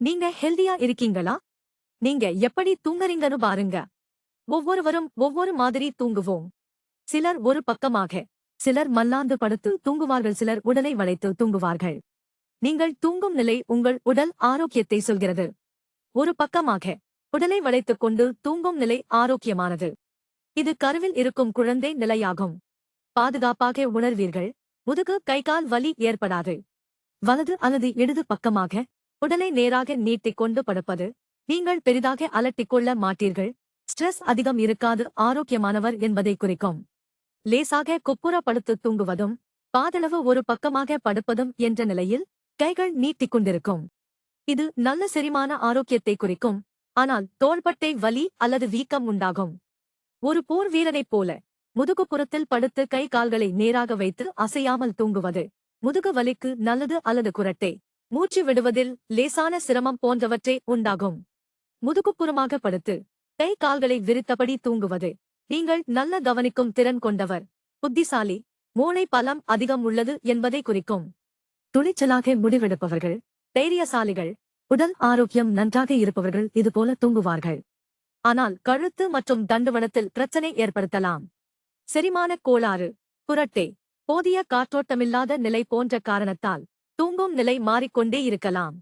நீங்க ஹெல்தியா இருக்கீங்களா? நீங்க எப்படி தூங்குறீங்கன்னு பாருங்க. ஒவ்வொருவரும் ஒவ்வொரு மாதிரி தூங்குவோம். சிலர் ஒரு பக்கமாக சிலர் மல்லாந்து படுத்து தூங்குவார்கள் சிலர் உடலை வளைத்து தூங்குவார்கள். நீங்கள் தூங்கும் நிலை உங்கள் உடல் ஆரோக்கியத்தை சொல்கிறது. ஒரு பக்கமாக உடலை வளைத்துக் கொண்டு தூங்கும் நிலை ஆரோக்கியமானது. இது கருவில் இருக்கும் குழந்தை நிலையாகும். பாதுகாப்பாக உணர்வீர்கள். முதுகு கைகால் வலி ஏற்படாது. வலது அல்லது இடது பக்கமாக உடலை நேராக நீட்டிக் கொண்டு படுப்பது. நீங்கள் பெரிதாக அலட்டிக் கொள்ள மாட்டீர்கள். ஸ்ட்ரெஸ் அதிகம் இருக்காது ஆரோக்கியமானவர் என்பதை குறிக்கும். லேசாக குப்புற படுத்து தூங்குவதும் பாதளவு ஒரு பக்கமாக படுப்பதும் என்ற நிலையில் கைகள் நீட்டிக் கொண்டிருக்கும். இது நல்ல செரிமான ஆரோக்கியத்தை குறிக்கும். ஆனால் தோள்பட்டை வலி அல்லது வீக்கம் உண்டாகும். ஒரு போர் வீரனைப் போல முதுகுப்புறத்தில் படுத்து கை கால்களை நேராக வைத்து அசையாமல் தூங்குவது. முதுகு வலிக்கு நல்லது அல்லது குரட்டை. மூச்சு விடுவதில் லேசான சிரமம் போன்றவற்றை உண்டாகும். முதுகுப்புறமாக படுத்து கை கால்களை விரித்தபடி தூங்குவது. நீங்கள் நல்ல கவனிக்கும் திறன் கொண்டவர். புத்திசாலி. மூளை பலம் அதிகம் உள்ளது என்பதை குறிக்கும். துணிச்சலாக முடிவெடுப்பவர்கள். தைரியசாலிகள். உடல் ஆரோக்கியம் நன்றாக இருப்பவர்கள் இதுபோல தூங்குவார்கள். ஆனால் கழுத்து மற்றும் தண்டுவனத்தில் பிரச்சனை ஏற்படுத்தலாம். செரிமான கோளாறு. புரட்டே. போதிய காற்றோட்டமில்லாத நிலை போன்ற காரணத்தால் தூங்கும் நிலை மாறிக்கொண்டே இருக்கலாம்.